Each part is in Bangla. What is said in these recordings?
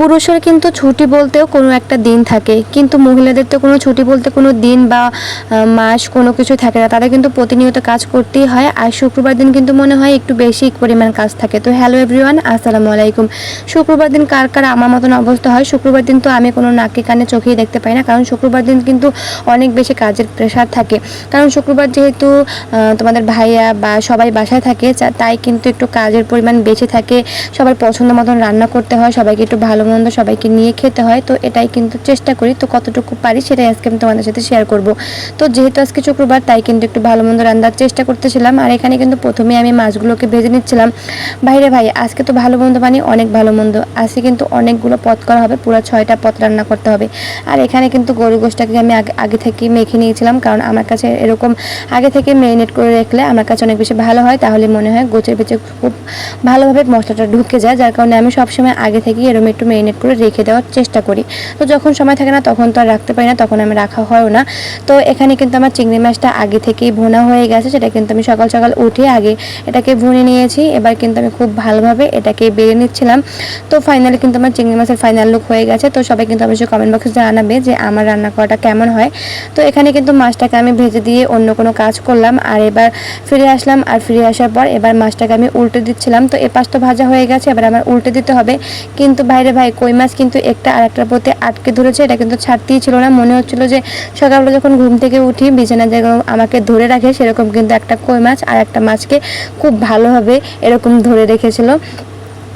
পুরুষের কিন্তু ছুটি বলতেও কোনো একটা দিন থাকে। কিন্তু মহিলাদের তো কোনো ছুটি বলতে কোনো দিন বা মাস কোনো কিছু থাকে না। তাদের কিন্তু প্রতিনিয়ত কাজ করতেই হয়। আর শুক্রবার দিন কিন্তু মনে হয় একটু বেশি পরিমাণ কাজ থাকে। তো হ্যালো এভরিওয়ান, আসসালামু আলাইকুম। শুক্রবার দিন কার কার আমার মতন অবস্থা হয়? শুক্রবার দিন তো আমি কোনো নাকে কানে চোখেই দেখতে পাই না। কারণ শুক্রবার দিন কিন্তু অনেক বেশি কাজের প্রেশার থাকে। কারণ শুক্রবার যেহেতু তোমাদের ভাইয়া বা সবাই বাসায় থাকে তাই কিন্তু একটু কাজের পরিমাণ বেশি থাকে। সবার পছন্দ মতন রান্না করতে হয়, সবাইকে একটু ভালো মন্দ সবাইকে নিয়ে খেতে হয়, তো এটাই কিন্তু চেষ্টা করি, তো কতটুকু পারি সেটাই আজকে আমি তোমাদের সাথে শেয়ার করব। তো যেহেতু আজকে শুক্রবার, তাই কিন্তু একটু ভালো মন্দ রান্নার চেষ্টা করতেছিলাম, আর এখানে কিন্তু প্রথমে আমি মাছগুলোকে ভেজে নিচ্ছিলাম। বাইরে ভাই, আজকে তো ভালো মন্দ মানে অনেক ভালো মন্দ, আজকে কিন্তু অনেকগুলো পদ করা হবে, পুরো ছয়টা পদ রান্না করতে হবে। আর এখানে কিন্তু গরু গোষ্ঠটাকে আমি আগে আগে থেকে মেখে নিয়েছিলাম, কারণ আমার কাছে এরকম আগে থেকে মেরিনেট করে রাখলে আমার কাছে অনেক বেশি ভালো হয়, তাহলে মনে হয় গোছের ভিতরে খুব ভালোভাবে মশলাটা ঢুকে যায়, যার কারণে আমি সবসময় আগে থেকেই এরকম একটু মেরিনেট করে রেখে দেওয়ার চেষ্টা করি। তো যখন সময় থাকে না, তখন তো আর রাখতে পারি না, তখন আমি রাখা হয়ও না। তো এখানে কিন্তু আমার চিংড়ি মাছটা আগে থেকেই ভুনা হয়ে গেছে, সেটা কিন্তু আমি সকাল সকাল উঠে আগে এটাকে ভুনে নিয়েছি। এবার কিন্তু আমি খুব ভালোভাবে এটাকে বেড়ে নিচ্ছিলাম। তো ফাইনালি কিন্তু আমার চিংড়ি মাছের ফাইনাল লুক হয়ে গেছে। তো সবাই কিন্তু অবশ্যই কমেন্ট বক্সে জানাবে যে আমার রান্না করাটা কেমন হয়। তো এখানে কিন্তু মাছটাকে আমি ভেজে দিয়ে অন্য কোনো কাজ করলাম। আর এবার ফিরে আসলাম। আর ফিরে আসার পর এবার মাছটাকে আমি উল্টে দিচ্ছিলাম। তো এপাশ তো ভাজা হয়ে গেছে। এবার আমার উল্টে দিতে হবে। কিন্তু বাইরে ভাই, কই মাছ কিন্তু একটা আর একটার প্রতি আটকে ধরেছে, এটা কিন্তু ছাড়তেই ছিল না। মনে হচ্ছিল যে সকালবেলা যখন ঘুম থেকে উঠি, বিছানা জায়গা আমাকে ধরে রাখে, সেরকম কিন্তু একটা কই মাছ আর একটা মাছকে খুব ভালোভাবে এরকম ধরে রেখেছিল।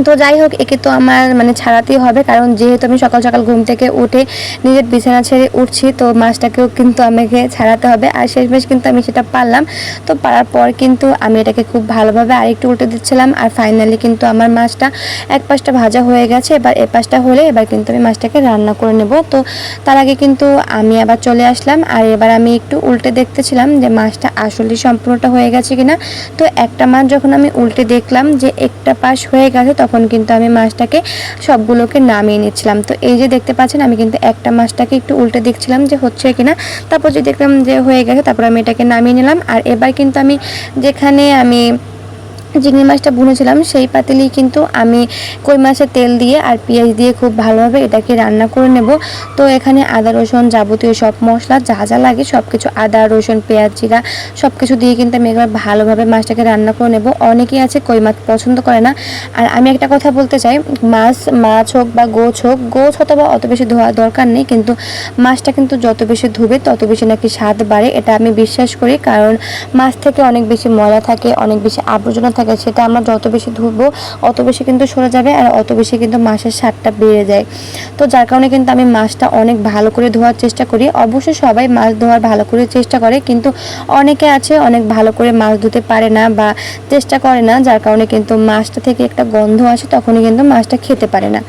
তো যাই হোক, একে তো আমার মানে ছাড়াতেই হবে, কারণ যেহেতু আমি সকাল সকাল ঘুম থেকে উঠে নিজের বিছানা ছেড়ে উঠছি, তো মাছটাকেও কিন্তু আমাকে ছাড়াতে হবে। আর শেষমেশ কিন্তু আমি সেটা পারলাম। তো পারার পর কিন্তু আমি এটাকে খুব ভালোভাবে আরেকটু উল্টে দিচ্ছিলাম, আর ফাইনালি কিন্তু আমার মাছটা এক পাশটা ভাজা হয়ে গেছে। এবার এ পাশটা হলে এবার কিন্তু আমি মাছটাকে রান্না করে নেব। তো তার আগে কিন্তু আমি আবার চলে আসলাম, আর এবার আমি একটু উল্টে দেখতেছিলাম যে মাছটা আসলে সম্পূর্ণটা হয়ে গেছে কিনা। তো একটা মাছ যখন আমি উল্টে দেখলাম যে একটা পাশ হয়ে গেছে তখন কিন্তু আমি মাছটাকে সবগুলোকে নামিয়ে নিচ্ছিলাম। তো এই যে দেখতে পাচ্ছেন, আমি কিন্তু একটা মাছটাকে একটু উল্টে দেখছিলাম যে হচ্ছে কিনা। তারপর যে দেখলাম যে হয়ে গেছে, তারপর আমি এটাকে নামিয়ে নিলাম। আর এবার কিন্তু আমি যেখানে আমি চিংড়ি মাছটা বুনেছিলাম, সেই পাতিলেই কিন্তু আমি কই মাছের তেল দিয়ে আর পেঁয়াজ দিয়ে খুব ভালোভাবে এটাকে রান্না করে নেব। তো এখানে আদা, রসুন যাবতীয় সব মশলা যা যা লাগে সব কিছু আদা, রসুন, পেঁয়াজ, জিরা সব কিছু দিয়ে কিন্তু আমি একবার ভালোভাবে মাছটাকে রান্না করে নেব। অনেকেই আছে কই মাছ পছন্দ করে না। আর আমি একটা কথা বলতে চাই, মাছ মাছ হোক বা গোছ হোক, গোছ হয়তো বা অত বেশি ধোয়া দরকার নেই, কিন্তু মাছটা কিন্তু যত বেশি ধুবে তত বেশি নাকি স্বাদ বাড়ে, এটা আমি বিশ্বাস করি। কারণ মাছ থেকে অনেক বেশি ময়লা থাকে, অনেক বেশি আবর্জনা থাকে সেটা আমরা যত বেশি ধুবো, অত বেশি কিন্তু সরে যাবে আর অত বেশি কিন্তু মাছের স্বাদটা বেড়ে যায়। তো যার কারণে কিন্তু আমি মাছটা অনেক ভালো করে ধোয়ার চেষ্টা করি। অবশ্যই সবাই মাছ ধোয়ার ভালো করে চেষ্টা করে, কিন্তু অনেকে আছে অনেক ভালো করে মাছ ধুতে পারে না বা চেষ্টা করে না, যার কারণে কিন্তু মাছটা থেকে একটা গন্ধ আসে, তখনই কিন্তু মাছটা খেতে পারে না।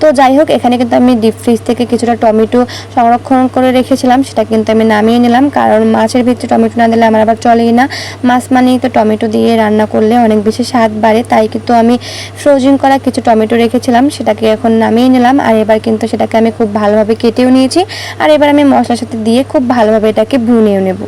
তো যাই হোক, এখানে কিন্তু আমি ডিপ ফ্রিজ থেকে কিছুটা টমেটো সংরক্ষণ করে রেখেছিলাম, সেটা কিন্তু আমি নামিয়ে নিলাম। কারণ মাছের ভিতরে টমেটো না দিলে আমার আবার চলেই না। মাছ মানেই তো টমেটো দিয়ে রান্না করলে অনেক বেশি স্বাদ বাড়ে, তাই কিন্তু আমি ফ্রোজিং করা কিছু টমেটো রেখেছিলাম, সেটাকে এখন নামিয়ে নিলাম, আর এবার কিন্তু সেটাকে আমি খুব ভালোভাবে কেটেও নিয়েছি, আর এবার আমি মশলার সাথে দিয়ে খুব ভালোভাবে এটাকে ভুনেও নেব।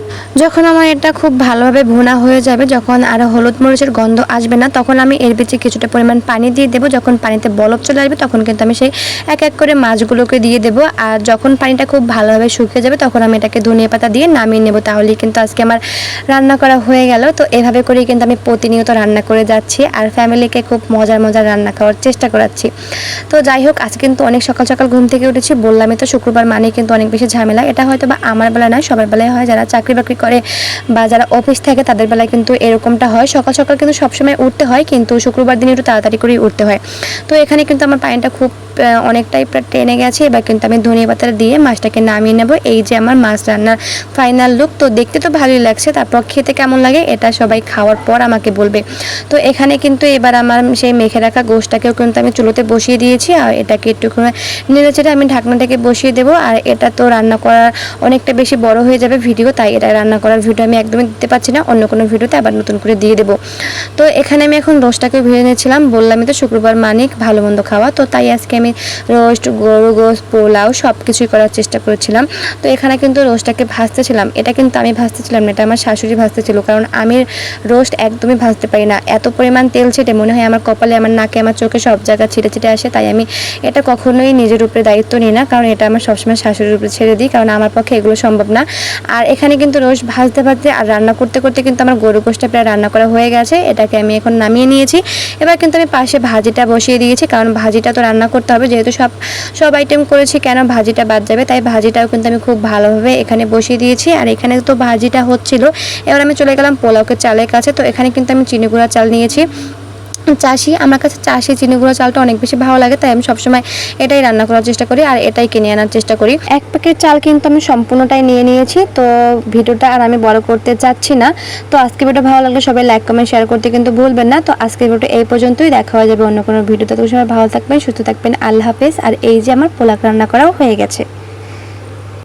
যখন আমার এটা খুব ভালোভাবে ভুনা হয়ে যাবে, যখন আরও হলুদ মরিচের গন্ধ আসবে না, তখন আমি এর ভিতরে কিছুটা পরিমাণ পানি দিয়ে দেবো, যখন পানিতে বলক চলে আসবে, তখন কিন্তু আমি সেই এক এক করে মাছগুলোকে দিয়ে দেবো, আর যখন পানিটা খুব ভালোভাবে শুকিয়ে যাবে, তখন আমি এটাকে ধনিয়া পাতা দিয়ে নামিয়ে নেব, তাহলেই কিন্তু আজকে আমার রান্না করা হয়ে গেল। তো এভাবে করেই কিন্তু আমি প্রতিনিয়ত রান্না করে যাচ্ছি আর ফ্যামিলিকে খুব মজার মজার রান্না খাওয়ার চেষ্টা করাচ্ছি। তো যাই হোক, আজকে কিন্তু অনেক সকাল সকাল ঘুম থেকে উঠেছি, বললামই তো শুক্রবার মানে কিন্তু অনেক বেশি ঝামেলা। এটা হয়তো বা আমার বেলা নয়, সবার বেলায় হয়। যারা চাকরি বাকরি করে বা যারা অফিস থাকে, তাদের বেলায় কিন্তু এরকমটা হয়। সকাল সকাল কিন্তু সবসময় উঠতে হয়, কিন্তু শুক্রবার দিন একটু তাড়াতাড়ি করেই উঠতে হয়। তো এখানে কিন্তু আমার পানিটা খুব অনেকটাই প্রায় টেনে গেছে। এবার কিন্তু আমি ধনিয়া পাতা দিয়ে মাছটাকে নামিয়ে নেব। এই যে আমার মাছ রান্নার ফাইনাল লুক তো দেখতে তো ভালোই লাগছে, তারপর খেতে কেমন লাগে, এটা সবাই খাওয়ার পর আমাকে বলবে। তো এখানে কিন্তু এবার আমার সেই মেখে রাখা গোশটাকেও কিন্তু আমি চুলোতে বসিয়ে দিয়েছি, আর এটাকে একটু নেড়ে চেড়ে আমি ঢাকনাটাকে বসিয়ে দেবো, আর এটা তো রান্না করার অনেকটা বেশি বড় হয়ে যাবে ভিডিও, তাই এটা রান্না করার ভিডিও আমি একদমই দিতে পারছি না, অন্য কোনো ভিডিওতে আবার নতুন করে দিয়ে দেবো। তো এখানে আমি এখন রোস্টটাকে ভেজে নিয়েছিলাম, বললামই তো শুক্রবার মানিক ভালো মন্দ খাওয়া, তো তাই আজকে আমি আমি রোস্ট, গরু গোস্ত, পোলাও সব কিছুই করার চেষ্টা করেছিলাম। তো এখানে কিন্তু রোস্টটাকে ভাজতেছিলাম, এটা কিন্তু আমি ভাজতেছিলাম না, এটা আমার শাশুড়ি ভাজতেছিল, কারণ আমি রোস্ট একদমই ভাজতে পারি না। এত পরিমাণ তেল ছিটে মনে হয় আমার কপালে, আমার নাকে, আমার চোখে সব জায়গা ছিটে ছিটে আসে, তাই আমি এটা কখনোই নিজের উপরে দায়িত্ব নিই না, কারণ এটা আমার সবসময় শাশুড়ির উপরে ছেড়ে দিই, কারণ আমার পক্ষে এগুলো সম্ভব না। আর এখানে কিন্তু রোস্ট ভাজতে ভাজতে আর রান্না করতে করতে কিন্তু আমার গরু গোষ্ঠটা প্রায় রান্না করা হয়ে গেছে, এটাকে আমি এখন নামিয়ে নিয়েছি। এবার কিন্তু আমি পাশে ভাজিটা বসিয়ে দিয়েছি, কারণ ভাজিটা তো রান্না করতে হবে, যেহেতু সব সব আইটেম করেছি কেন ভাজিটা বাদ যাবে, তাই ভাজিটাও কিন্তু আমি খুব ভালোভাবে এখানে বসিয়ে দিয়েছি। আর এখানে তো ভাজিটা হচ্ছিল, এবার আমি চলে গেলাম পোলাওকে চালের কাছে, তো এখানে কিন্তু আমি চিনি গুঁড়া চাল নিয়েছি। চাষি, আমার কাছে চাষি চিনি গুঁড়ো চালটা অনেক বেশি ভালো লাগে, তাই আমি সবসময় এটাই রান্না করার চেষ্টা করি আর এটাই কিনে আনার চেষ্টা করি। এক প্যাকেট চাল কিন্তু আমি সম্পূর্ণটাই নিয়ে নিয়েছি, তো ভিডিওটা আর আমি বড় করতে চাচ্ছি না। তো আজকে ভিডিও ভালো লাগলে সবাই লাইক কমেন্ট শেয়ার করতে কিন্তু ভুলবেন না। তো আজকে ভিডিও এই পর্যন্তই, দেখা হয়ে যাবে অন্য কোনো ভিডিওতে। তো সবাই ভালো থাকবেন, সুস্থ থাকবেন, আল্লাহ হাফেজ। আর এই যে আমার পোলাক রান্না করাও হয়ে গেছে।